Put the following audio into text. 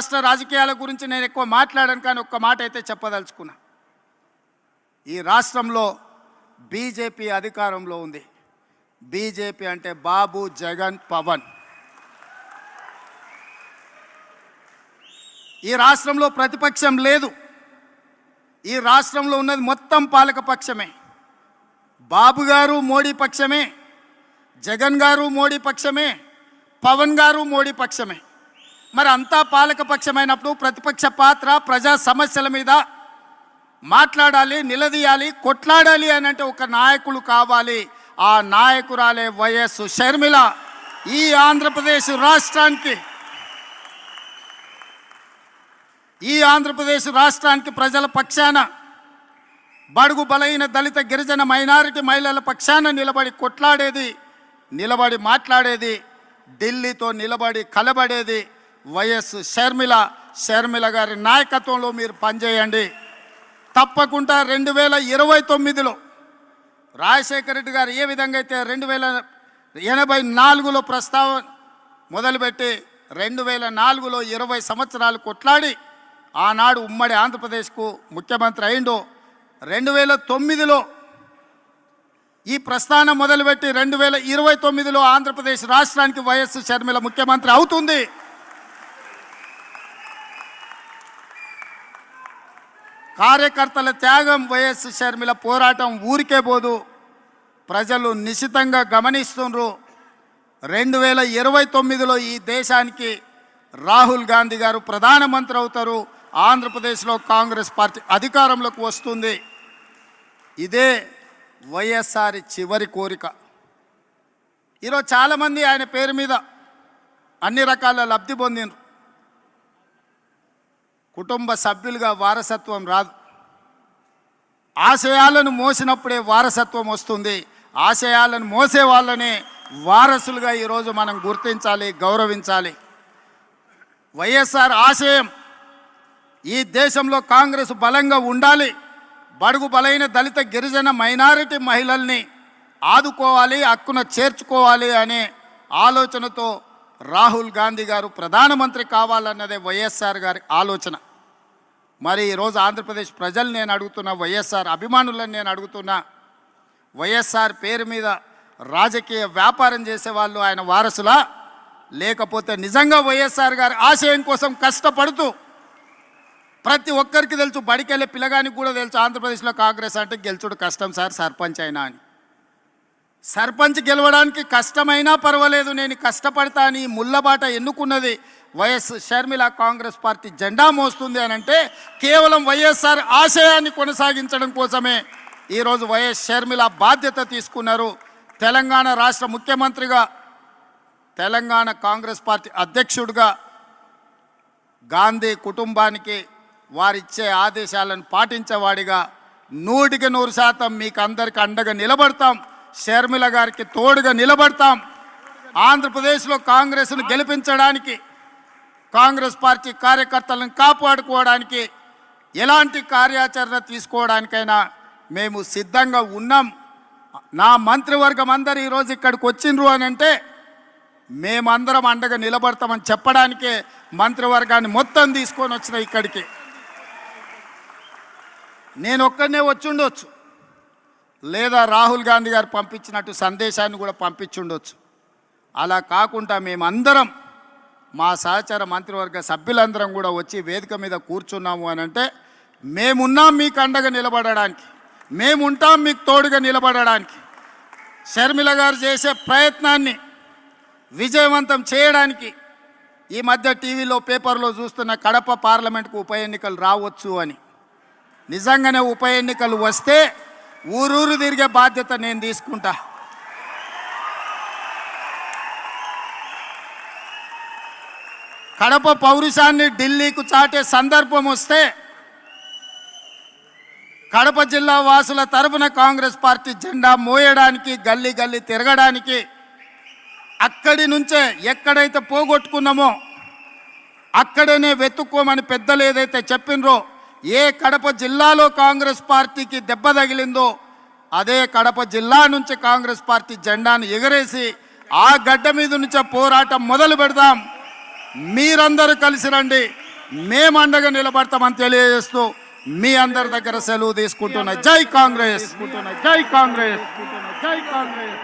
రాష్ట్ర రాజకీయాల గురించి నేను ఎక్కువ మాట్లాడాను కానీ ఒక్క మాట అయితే చెప్పదలుచుకున్నా. ఈ రాష్ట్రంలో బీజేపీ అధికారంలో ఉంది. బీజేపీ అంటే బాబు జగన్ పవన్. ఈ రాష్ట్రంలో ప్రతిపక్షం లేదు. ఈ రాష్ట్రంలో ఉన్నది మొత్తం పాలక పక్షమే. బాబు గారు మోడీ పక్షమే. జగన్ గారు మోడీ పక్షమే. పవన్ గారు మోడీ పక్షమే. మరి అంతా పాలక పక్షమైనప్పుడు ప్రతిపక్ష పాత్ర ప్రజా సమస్యల మీద మాట్లాడాలి నిలదీయాలి కొట్లాడాలి అని అంటే ఒక నాయకులు కావాలి. ఆ నాయకురాలే వైఎస్ షర్మిల ఈ ఆంధ్రప్రదేశ్ రాష్ట్రానికి. ఈ ఆంధ్రప్రదేశ్ రాష్ట్రానికి ప్రజల పక్షాన బడుగు బలైన దళిత గిరిజన మైనారిటీ మహిళల పక్షాన నిలబడి కొట్లాడేది నిలబడి మాట్లాడేది ఢిల్లీతో నిలబడి కలబడేది వైఎస్ షర్మిల షర్మిల గారి నాయకత్వంలో మీరు పనిచేయండి. తప్పకుండా రెండు వేల ఇరవై తొమ్మిదిలో రాజశేఖర రెడ్డి గారు ఏ విధంగా అయితే రెండు వేల ఎనభై నాలుగులో ప్రస్తావన మొదలుపెట్టి రెండు వేల నాలుగులో ఇరవై సంవత్సరాలు కొట్లాడి ఆనాడు ఉమ్మడి ఆంధ్రప్రదేశ్కు ముఖ్యమంత్రి అయిండు. రెండు వేల తొమ్మిదిలో ఈ ప్రస్థానం మొదలుపెట్టి రెండు వేల ఇరవై తొమ్మిదిలో ఆంధ్రప్రదేశ్ రాష్ట్రానికి వైఎస్ షర్మిల ముఖ్యమంత్రి అవుతుంది. కార్యకర్తల త్యాగం వైఎస్ షర్మిల పోరాటం ఊరికే పోదు. ప్రజలు నిశితంగా గమనిస్తుండ్రు. రెండు వేల ఇరవై తొమ్మిదిలో ఈ దేశానికి రాహుల్ గాంధీ గారు ప్రధానమంత్రి అవుతారు. ఆంధ్రప్రదేశ్లో కాంగ్రెస్ పార్టీ అధికారంలోకి వస్తుంది. ఇదే వైఎస్ఆర్ చివరి కోరిక. ఈరోజు చాలామంది ఆయన పేరు మీద అన్ని రకాల లబ్ధి పొందినరు కుటుంబ సభ్యులుగా వారసత్వం రాదు. ఆశయాలను మోసినప్పుడే వారసత్వం వస్తుంది. ఆశయాలను మోసే వాళ్ళనే వారసులుగా ఈరోజు మనం గుర్తించాలి గౌరవించాలి. వైఎస్ఆర్ ఆశయం ఈ దేశంలో కాంగ్రెస్ బలంగా ఉండాలి. బడుగు బలైన దళిత గిరిజన మైనారిటీ మహిళల్ని ఆదుకోవాలి హక్కున చేర్చుకోవాలి అనే ఆలోచనతో రాహుల్ గాంధీ గారు ప్రధానమంత్రి కావాలన్నదే వైఎస్ఆర్ గారి ఆలోచన. మరి ఈరోజు ఆంధ్రప్రదేశ్ ప్రజలు నేను అడుగుతున్నా వైఎస్ఆర్ అభిమానులను నేను అడుగుతున్నా వైఎస్ఆర్ పేరు మీద రాజకీయ వ్యాపారం చేసే వాళ్ళు ఆయన వారసులా? లేకపోతే నిజంగా వైఎస్ఆర్ గారి ఆశయం కోసం కష్టపడుతూ ప్రతి ఒక్కరికి తెలుసు బడికెళ్ళే పిల్లగానికి కూడా తెలుసు ఆంధ్రప్రదేశ్లో కాంగ్రెస్ అంటే గెలుచుడు కష్టం సార్ సర్పంచ్ అయినా అని. సర్పంచ్ గెలవడానికి కష్టమైనా పర్వాలేదు నేను కష్టపడతా అని ముళ్ళబాట ఎన్నుకున్నది వైఎస్ షర్మిల కాంగ్రెస్ పార్టీ జెండా మోస్తుంది అని అంటే కేవలం వైఎస్ఆర్ ఆశయాన్ని కొనసాగించడం కోసమే ఈరోజు వైఎస్ షర్మిల బాధ్యత తీసుకున్నారు. తెలంగాణ రాష్ట్ర ముఖ్యమంత్రిగా తెలంగాణ కాంగ్రెస్ పార్టీ అధ్యక్షుడిగా గాంధీ కుటుంబానికి వారిచ్చే ఆదేశాలను పాటించేవాడిగా నూటికి నూరు శాతం మీకు అందరికి అండగా నిలబడతాం. షర్మిల గారికి తోడుగా నిలబడతాం. ఆంధ్రప్రదేశ్లో కాంగ్రెస్ను గెలిపించడానికి కాంగ్రెస్ పార్టీ కార్యకర్తలను కాపాడుకోవడానికి ఎలాంటి కార్యాచరణ తీసుకోవడానికైనా మేము సిద్ధంగా ఉన్నాం. నా మంత్రివర్గం అందరు ఈరోజు ఇక్కడికి వచ్చిండ్రు అని అంటే మేమందరం అండగా నిలబడతామని చెప్పడానికే మంత్రివర్గాన్ని మొత్తం తీసుకొని వచ్చిన ఇక్కడికి. నేను ఒక్కడనే వచ్చి ఉండొచ్చు. లేదా రాహుల్ గాంధీ గారు పంపించినట్టు సందేశాన్ని కూడా పంపించుండొచ్చు. అలా కాకుండా మేమందరం మా సహచార మంత్రివర్గ సభ్యులందరం కూడా వచ్చి వేదిక మీద కూర్చున్నాము అని అంటే మేమున్నాం మీకు అండగా నిలబడడానికి మేముంటాం మీకు తోడుగా నిలబడడానికి. షర్మిల గారు చేసే ప్రయత్నాన్ని విజయవంతం చేయడానికి ఈ మధ్య టీవీలో పేపర్లో చూస్తున్న కడప పార్లమెంట్కు ఉప ఎన్నికలు రావచ్చు అని. నిజంగానే ఉప ఎన్నికలు వస్తే ఊరూరు తిరిగే బాధ్యత నేను తీసుకుంటా. కడప పౌరుషాన్ని ఢిల్లీకు చాటే సందర్భం వస్తే కడప జిల్లా వాసుల తరఫున కాంగ్రెస్ పార్టీ జెండా మోయడానికి గల్లీ గల్లీ తిరగడానికి అక్కడి నుంచే ఎక్కడైతే పోగొట్టుకున్నామో అక్కడనే వెతుక్కోమని పెద్దలు ఏదైతే చెప్పినరో ఏ కడప జిల్లాలో కాంగ్రెస్ పార్టీకి దెబ్బ తగిలిందో అదే కడప జిల్లా నుంచి కాంగ్రెస్ పార్టీ జెండాను ఎగరేసి ఆ గడ్డ మీద నుంచే పోరాటం మొదలు పెడదాం. మీరందరూ కలిసి రండి. మేము అండగా నిలబడతామని తెలియజేస్తూ మీ అందరి దగ్గర సెలవు తీసుకుంటున్న జై కాంగ్రెస్. జై కాంగ్రెస్. జై కాంగ్రెస్.